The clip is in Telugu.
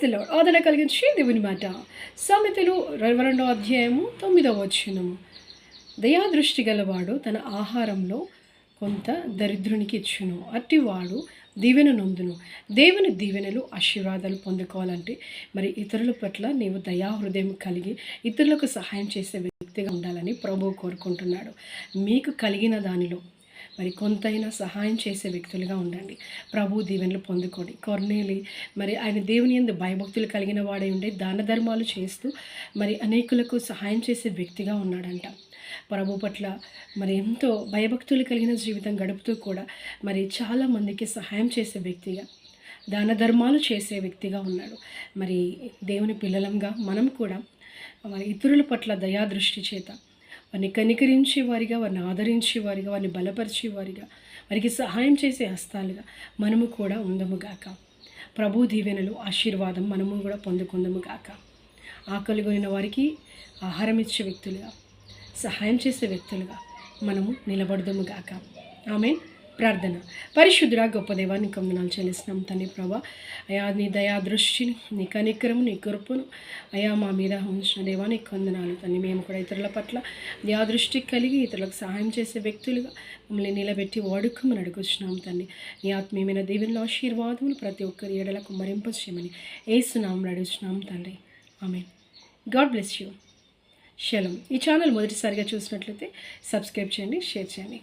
ప్రైజ్లో ఆదరణ కలిగించి దేవుని మాట. సామెతలు రెండో అధ్యాయము తొమ్మిదవ వచ్చినము దయాదృష్టి గలవాడు తన ఆహారంలో కొంత దరిద్రునికి ఇచ్చును. అట్టివాడు దీవెన నొందును. దేవుని దీవెనలు ఆశీర్వాదాలు పొందుకోవాలంటే మరి ఇతరుల పట్ల నీవు దయా హృదయం కలిగి ఇతరులకు సహాయం చేసే వ్యక్తిగా ఉండాలని ప్రభువు కోరుకుంటున్నాడు. మీకు కలిగిన దానిలో మరి కొంతైనా సహాయం చేసే వ్యక్తులుగా ఉండండి. ప్రభు దీవెనలు పొందుకోండి. కొర్నేలి మరి ఆయన దేవుని ఎందు భయభక్తులు కలిగిన వాడై ఉండే దాన ధర్మాలు చేస్తూ మరి అనేకులకు సహాయం చేసే వ్యక్తిగా ఉన్నాడంట. ప్రభు పట్ల మరి ఎంతో భయభక్తులు కలిగిన జీవితం గడుపుతూ కూడా మరి చాలా మందికి సహాయం చేసే వ్యక్తిగా దాన ధర్మాలు చేసే వ్యక్తిగా ఉన్నాడు. మరి దేవుని పిల్లలంగా మనం కూడా మరి ఇతరుల పట్ల దయాదృష్టి చేత వారిని కనికరించే వారిగా వారిని ఆదరించే వారిగా వారిని బలపరిచే వారిగా వారికి సహాయం చేసే హస్తాలుగా మనము కూడా ఉందముగాక ప్రభు దీవెనలు ఆశీర్వాదం మనము కూడా పొందుకుందము ఆకలిగొనిన ఆకలి వారికి ఆహారం ఇచ్చే వ్యక్తులుగా సహాయం చేసే వ్యక్తులుగా మనము నిలబడదముగాక ఆమె ప్రార్థన. పరిశుద్ధుడా గొప్ప దేవాన్ని కొందనాలు చెల్లిస్తున్నాం తండ్రి ప్రభా. అయా నీ దయా దృష్టిని నీ కనికరము నీ కృపను అయా మా మీద ఉంచిన దేవా కొందనాలు తండ్రి. మేము కూడా ఇతరుల పట్ల దయా దృష్టి కలిగి ఇతరులకు సహాయం చేసే వ్యక్తులుగా మమ్మల్ని నిలబెట్టి వాడుకోమని అడుగుతున్నాం తండ్రి. నీ ఆత్మీయమైన దేవుని ఆశీర్వాదములు ప్రతి ఒక్కరి ఏడలకు మరింపచేయమని ఏసునామని అడుగుతున్నాం తండ్రి. ఆమె గాడ్ బ్లెస్ యూ. శలం ఈ ఛానల్ మొదటిసారిగా చూసినట్లయితే సబ్స్క్రైబ్ చేయండి షేర్ చేయండి.